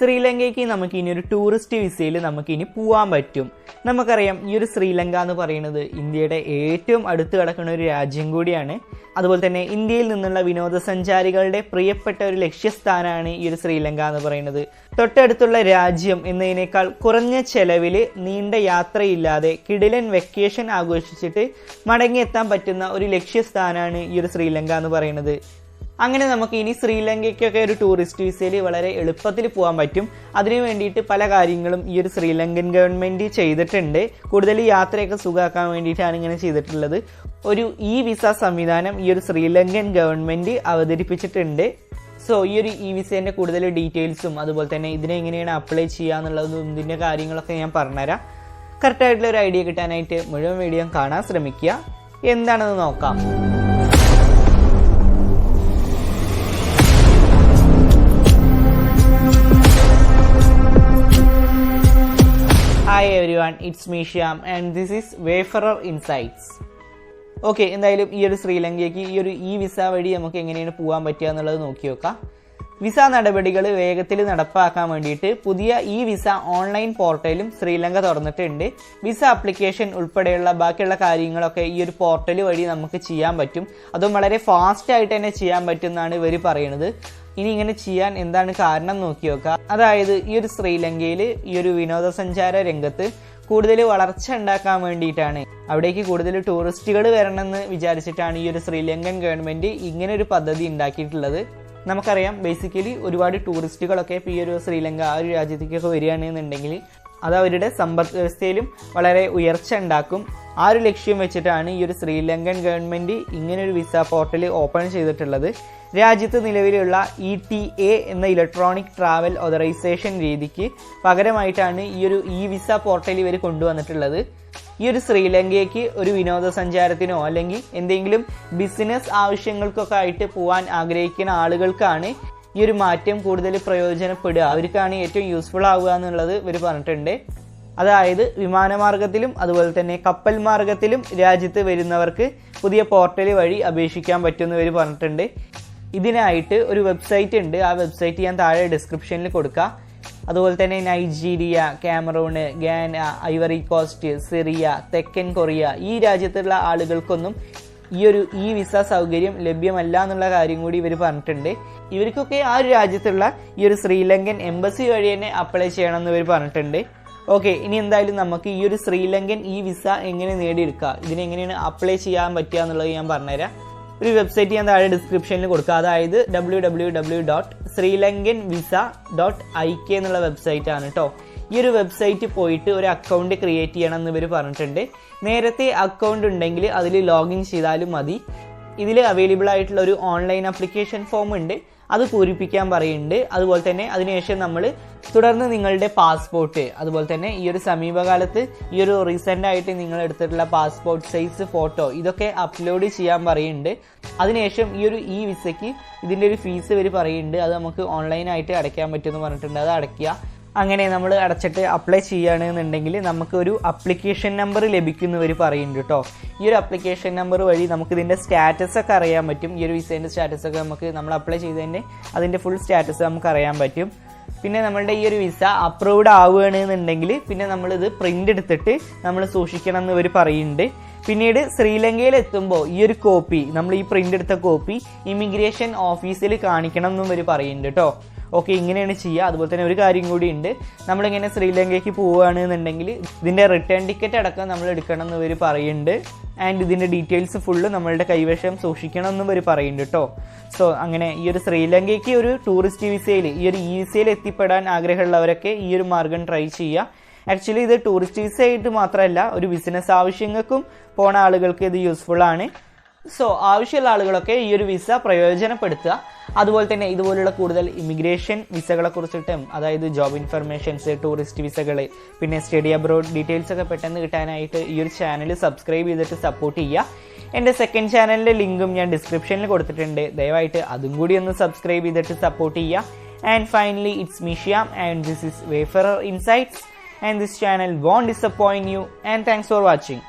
ശ്രീലങ്കയ്ക്ക് നമുക്ക് ഇനി ഒരു ടൂറിസ്റ്റ് വിസയിൽ നമുക്ക് ഇനി പോകാൻ പറ്റും. നമുക്കറിയാം ഈ ഒരു ശ്രീലങ്ക എന്ന് പറയുന്നത് ഇന്ത്യയുടെ ഏറ്റവും അടുത്ത് കിടക്കുന്ന ഒരു രാജ്യം കൂടിയാണ്. അതുപോലെ തന്നെ ഇന്ത്യയിൽ നിന്നുള്ള വിനോദസഞ്ചാരികളുടെ പ്രിയപ്പെട്ട ഒരു ലക്ഷ്യസ്ഥാനമാണ് ഈ ഒരു ശ്രീലങ്ക എന്ന് പറയുന്നത്. തൊട്ടടുത്തുള്ള രാജ്യം എന്നതിനേക്കാൾ കുറഞ്ഞ ചെലവിൽ നീണ്ട യാത്രയില്ലാതെ കിടിലൻ വെക്കേഷൻ ആഘോഷിച്ചിട്ട് മടങ്ങിയെത്താൻ പറ്റുന്ന ഒരു ലക്ഷ്യസ്ഥാനമാണ് ഈ ഒരു ശ്രീലങ്ക എന്ന് പറയുന്നത്. അങ്ങനെ നമുക്ക് ഇനി ശ്രീലങ്കയ്ക്കൊക്കെ ഒരു ടൂറിസ്റ്റ് വിസയിൽ വളരെ എളുപ്പത്തിൽ പോകാൻ പറ്റും. അതിനു വേണ്ടിയിട്ട് പല കാര്യങ്ങളും ഈ ഒരു ശ്രീലങ്കൻ ഗവൺമെന്റ് ചെയ്തിട്ടുണ്ട്. കൂടുതൽ യാത്രയൊക്കെ സുഖമാക്കാൻ വേണ്ടിയിട്ടാണ് ഇങ്ങനെ ചെയ്തിട്ടുള്ളത്. ഒരു ഇ വിസ സംവിധാനം ഈ ഒരു ശ്രീലങ്കൻ ഗവൺമെന്റ് അവതരിപ്പിച്ചിട്ടുണ്ട്. സോ ഈ ഒരു ഇ വിസേന്റെ കൂടുതൽ ഡീറ്റെയിൽസും അതുപോലെ തന്നെ ഇതിനെ എങ്ങനെയാണ് അപ്ലൈ ചെയ്യുക എന്നുള്ളതും ഇതിന്റെ കാര്യങ്ങളൊക്കെ ഞാൻ പറഞ്ഞുതരാം. കറക്റ്റായിട്ടുള്ള ഒരു ഐഡിയ കിട്ടാനായിട്ട് മുഴുവൻ വീഡിയോ കാണാൻ ശ്രമിക്കുക. എന്താണെന്ന് നോക്കാം. It's Mishyam and this is Wayfarer Insights okay എന്തായാലും ഈ ഒരു ശ്രീലങ്കയ്ക്ക് ഈ ഒരു ഇ വിസ വഴി നമുക്ക് എങ്ങനെയാണ് പോകാൻ പറ്റുക എന്നുള്ളത് നോക്കി നോക്കാം. വിസ നടപടികൾ വേഗത്തിൽ നടപ്പാക്കാൻ വേണ്ടിയിട്ട് പുതിയ ഇ വിസ ഓൺലൈൻ പോർട്ടലും ശ്രീലങ്ക തുറന്നിട്ടുണ്ട്. വിസ അപ്ലിക്കേഷൻ ഉൾപ്പെടെയുള്ള ബാക്കിയുള്ള കാര്യങ്ങളൊക്കെ ഈ ഒരു പോർട്ടൽ വഴി നമുക്ക് ചെയ്യാൻ പറ്റും. അതും വളരെ ഫാസ്റ്റ് ആയിട്ട് തന്നെ ചെയ്യാൻ പറ്റും എന്നാണ് ഇവർ പറയുന്നത് ഇനി ഇങ്ങനെ ചെയ്യാൻ എന്താണ് കാരണം നോക്കി നോക്കുക അതായത് ഈ ഒരു ശ്രീലങ്കയിൽ ഈ ഒരു വിനോദസഞ്ചാര രംഗത്ത് കൂടുതൽ വളർച്ച ഉണ്ടാക്കാൻ വേണ്ടിയിട്ടാണ്. അവിടേക്ക് കൂടുതൽ ടൂറിസ്റ്റുകൾ വരണമെന്ന് വിചാരിച്ചിട്ടാണ് ഈ ഒരു ശ്രീലങ്കൻ ഗവൺമെന്റ് ഇങ്ങനെ ഒരു പദ്ധതി ഉണ്ടാക്കിയിട്ടുള്ളത്. നമുക്കറിയാം ബേസിക്കലി ഒരുപാട് ടൂറിസ്റ്റുകളൊക്കെ ഇപ്പോൾ ഈ ഒരു ശ്രീലങ്ക ആ ഒരു രാജ്യത്തേക്കൊക്കെ വരികയാണെന്നുണ്ടെങ്കിൽ അത് അവരുടെ സമ്പദ് വ്യവസ്ഥയിലും വളരെ ഉയർച്ച ഉണ്ടാക്കും. ആ ഒരു ലക്ഷ്യം വെച്ചിട്ടാണ് ഈ ഒരു ശ്രീലങ്കൻ ഗവൺമെന്റ് ഇങ്ങനെ ഒരു വിസ പോർട്ടൽ ഓപ്പൺ ചെയ്തിട്ടുള്ളത്. രാജ്യത്ത് നിലവിലുള്ള ഇ ടി എ എന്ന ഇലക്ട്രോണിക് ട്രാവൽ ഓതറൈസേഷൻ രീതിക്ക് പകരമായിട്ടാണ് ഈ ഒരു ഇ വിസ പോർട്ടൽ ഇവർ കൊണ്ടുവന്നിട്ടുള്ളത്. ഈ ഒരു ശ്രീലങ്കയ്ക്ക് ഒരു വിനോദസഞ്ചാരത്തിനോ അല്ലെങ്കിൽ എന്തെങ്കിലും ബിസിനസ് ആവശ്യങ്ങൾക്കൊക്കെ ആയിട്ട് പോകാൻ ആഗ്രഹിക്കുന്ന ആളുകൾക്കാണ് ഈ ഒരു മാറ്റം കൂടുതൽ പ്രയോജനപ്പെടുക. അവർക്കാണ് ഏറ്റവും യൂസ്ഫുൾ ആവുക എന്നുള്ളത് ഇവർ പറഞ്ഞിട്ടുണ്ട്. അതായത് വിമാനമാർഗത്തിലും അതുപോലെ തന്നെ കപ്പൽ മാർഗത്തിലും രാജ്യത്ത് വരുന്നവർക്ക് പുതിയ പോർട്ടൽ വഴി അപേക്ഷിക്കാൻ പറ്റുമെന്ന് ഇവർ പറഞ്ഞിട്ടുണ്ട്. ഇതിനായിട്ട് ഒരു വെബ്സൈറ്റ് ഉണ്ട്. ആ വെബ്സൈറ്റ് ഞാൻ താഴെ ഡിസ്ക്രിപ്ഷനിൽ കൊടുക്കാം. അതുപോലെ തന്നെ Nigeria Cameroon Ghana Ivory Coast Syria തെക്കൻ കൊറിയ ഈ രാജ്യത്തുള്ള ആളുകൾക്കൊന്നും ഈ ഒരു ഈ വിസ സൗകര്യം ലഭ്യമല്ല എന്നുള്ള കാര്യം കൂടി ഇവർ പറഞ്ഞിട്ടുണ്ട്. ഇവർക്കൊക്കെ ആ ഒരു രാജ്യത്തുള്ള ഈ ഒരു ശ്രീലങ്കൻ എംബസി വഴി തന്നെ അപ്ലൈ ചെയ്യണം എന്ന് ഇവർ പറഞ്ഞിട്ടുണ്ട്. ഓക്കെ ഇനി എന്തായാലും നമുക്ക് ഈ ഒരു ശ്രീലങ്കൻ ഈ വിസ എങ്ങനെ നേടിയെടുക്കുക ഇതിനെങ്ങനെയാണ് അപ്ലൈ ചെയ്യാൻ പറ്റുക എന്നുള്ളത് ഞാൻ പറഞ്ഞുതരാം. ഒരു വെബ്സൈറ്റ് ഞാൻ താഴെ ഡിസ്ക്രിപ്ഷനിൽ കൊടുക്കുക അതായത് W W W dot Sri Lankan visa dot I K എന്നുള്ള വെബ്സൈറ്റ് ആണ് കേട്ടോ ഈ ഒരു വെബ്സൈറ്റ് പോയിട്ട് ഒരു അക്കൗണ്ട് ക്രിയേറ്റ് ചെയ്യണം എന്ന് ഇവർ പറഞ്ഞിട്ടുണ്ട്. നേരത്തെ അക്കൗണ്ട് ഉണ്ടെങ്കിൽ അതിൽ ലോഗിൻ ചെയ്താലും മതി. ഇതിൽ അവൈലബിൾ ആയിട്ടുള്ള ഒരു ഓൺലൈൻ അപ്ലിക്കേഷൻ ഫോം ഉണ്ട്. അത് പൂരിപ്പിക്കാൻ പറയുന്നുണ്ട്. അതുപോലെ തന്നെ അതിനുശേഷം നമ്മൾ തുടർന്ന് നിങ്ങളുടെ പാസ്പോർട്ട് അതുപോലെ തന്നെ ഈ ഒരു സമീപകാലത്ത് ഈ ഒരു റീസെന്റ് ആയിട്ട് നിങ്ങൾ എടുത്തിട്ടുള്ള പാസ്പോർട്ട് സൈസ് ഫോട്ടോ ഇതൊക്കെ അപ്ലോഡ് ചെയ്യാൻ പറയുന്നുണ്ട്. അതിനുശേഷം ഈ ഒരു ഇ വിസയ്ക്ക് ഇതിന്റെ ഒരു ഫീസ് ഇവർ പറയുന്നുണ്ട്. അത് നമുക്ക് ഓൺലൈനായിട്ട് അടയ്ക്കാൻ പറ്റുമെന്ന് പറഞ്ഞിട്ടുണ്ട്. അത് അടയ്ക്കുക. അങ്ങനെ നമ്മൾ അടച്ചിട്ട് അപ്ലൈ ചെയ്യുകയാണെന്നുണ്ടെങ്കിൽ നമുക്ക് ഒരു അപ്ലിക്കേഷൻ നമ്പർ ലഭിക്കുന്നവർ പറയുന്നുണ്ട് കേട്ടോ ഈ ഒരു അപ്ലിക്കേഷൻ നമ്പർ വഴി നമുക്ക് ഇതിന്റെ സ്റ്റാറ്റസ് ഒക്കെ അറിയാൻ പറ്റും. ഈ ഒരു വിസേന്റെ സ്റ്റാറ്റസ് ഒക്കെ നമുക്ക് നമ്മൾ അപ്ലൈ ചെയ്തതിന്റെ അതിന്റെ ഫുൾ സ്റ്റാറ്റസ് നമുക്ക് അറിയാൻ പറ്റും. പിന്നെ നമ്മളുടെ ഈ ഒരു വിസ അപ്രൂവ്ഡ് ആവുകയാണെന്നുണ്ടെങ്കിൽ പിന്നെ നമ്മളിത് പ്രിന്റ് എടുത്തിട്ട് നമ്മൾ സൂക്ഷിക്കണം എന്ന് ഇവർ പറയുന്നുണ്ട്. പിന്നീട് ശ്രീലങ്കയിൽ എത്തുമ്പോൾ ഈ ഒരു കോപ്പി നമ്മൾ ഈ പ്രിന്റ് എടുത്ത കോപ്പി ഇമിഗ്രേഷൻ ഓഫീസിൽ കാണിക്കണം എന്നും ഇവർ പറയുന്നുണ്ട് കേട്ടോ ഓക്കെ ഇങ്ങനെയാണ് ചെയ്യുക അതുപോലെ തന്നെ ഒരു കാര്യം കൂടി ഉണ്ട്. നമ്മളിങ്ങനെ ശ്രീലങ്കയ്ക്ക് പോവുകയാണെന്നുണ്ടെങ്കിൽ ഇതിന്റെ റിട്ടേൺ ടിക്കറ്റ് അടക്കം നമ്മൾ എടുക്കണം എന്ന് ഇവർ പറയുന്നുണ്ട്. ആൻഡ് ഇതിന്റെ ഡീറ്റെയിൽസ് ഫുള്ള് നമ്മളുടെ കൈവശം സൂക്ഷിക്കണം എന്നും ഇവർ പറയുന്നുണ്ട് കേട്ടോ സോ അങ്ങനെ ഈ ഒരു ശ്രീലങ്കയ്ക്ക് ഒരു ടൂറിസ്റ്റ് വിസയിൽ ഈ ഒരു ഇ വിസയിൽ എത്തിപ്പെടാൻ ആഗ്രഹമുള്ളവരൊക്കെ ഈ ഒരു മാർഗം ട്രൈ ചെയ്യുക ആക്ച്വലി ഇത് ടൂറിസ്റ്റ് വിസ ആയിട്ട് മാത്രമല്ല ഒരു ബിസിനസ് ആവശ്യങ്ങൾക്കും പോണ ആളുകൾക്ക് ഇത് യൂസ്ഫുൾ ആണ്. സോ ആവശ്യമുള്ള ആളുകളൊക്കെ ഈ ഒരു വിസ പ്രയോജനപ്പെടുത്തുക. അതുപോലെ തന്നെ ഇതുപോലുള്ള കൂടുതൽ ഇമിഗ്രേഷൻ വിസകളെ കുറിച്ചിട്ടും അതായത് ജോബ് ഇൻഫർമേഷൻസ് ടൂറിസ്റ്റ് വിസകൾ പിന്നെ സ്റ്റഡി അബ്രോഡ് ഡീറ്റെയിൽസ് ഒക്കെ പെട്ടെന്ന് കിട്ടാനായിട്ട് ഈ ഒരു ചാനൽ സബ്സ്ക്രൈബ് ചെയ്തിട്ട് സപ്പോർട്ട് ചെയ്യുക. എന്റെ സെക്കൻഡ് ചാനലിന്റെ ലിങ്കും ഞാൻ ഡിസ്ക്രിപ്ഷനിൽ കൊടുത്തിട്ടുണ്ട്. ദയവായിട്ട് അതും കൂടി ഒന്ന് സബ്സ്ക്രൈബ് ചെയ്തിട്ട് സപ്പോർട്ട് ചെയ്യുക. And finally it's Mishyam and this is Wayfarer Insights and this channel won't disappoint you and thanks for watching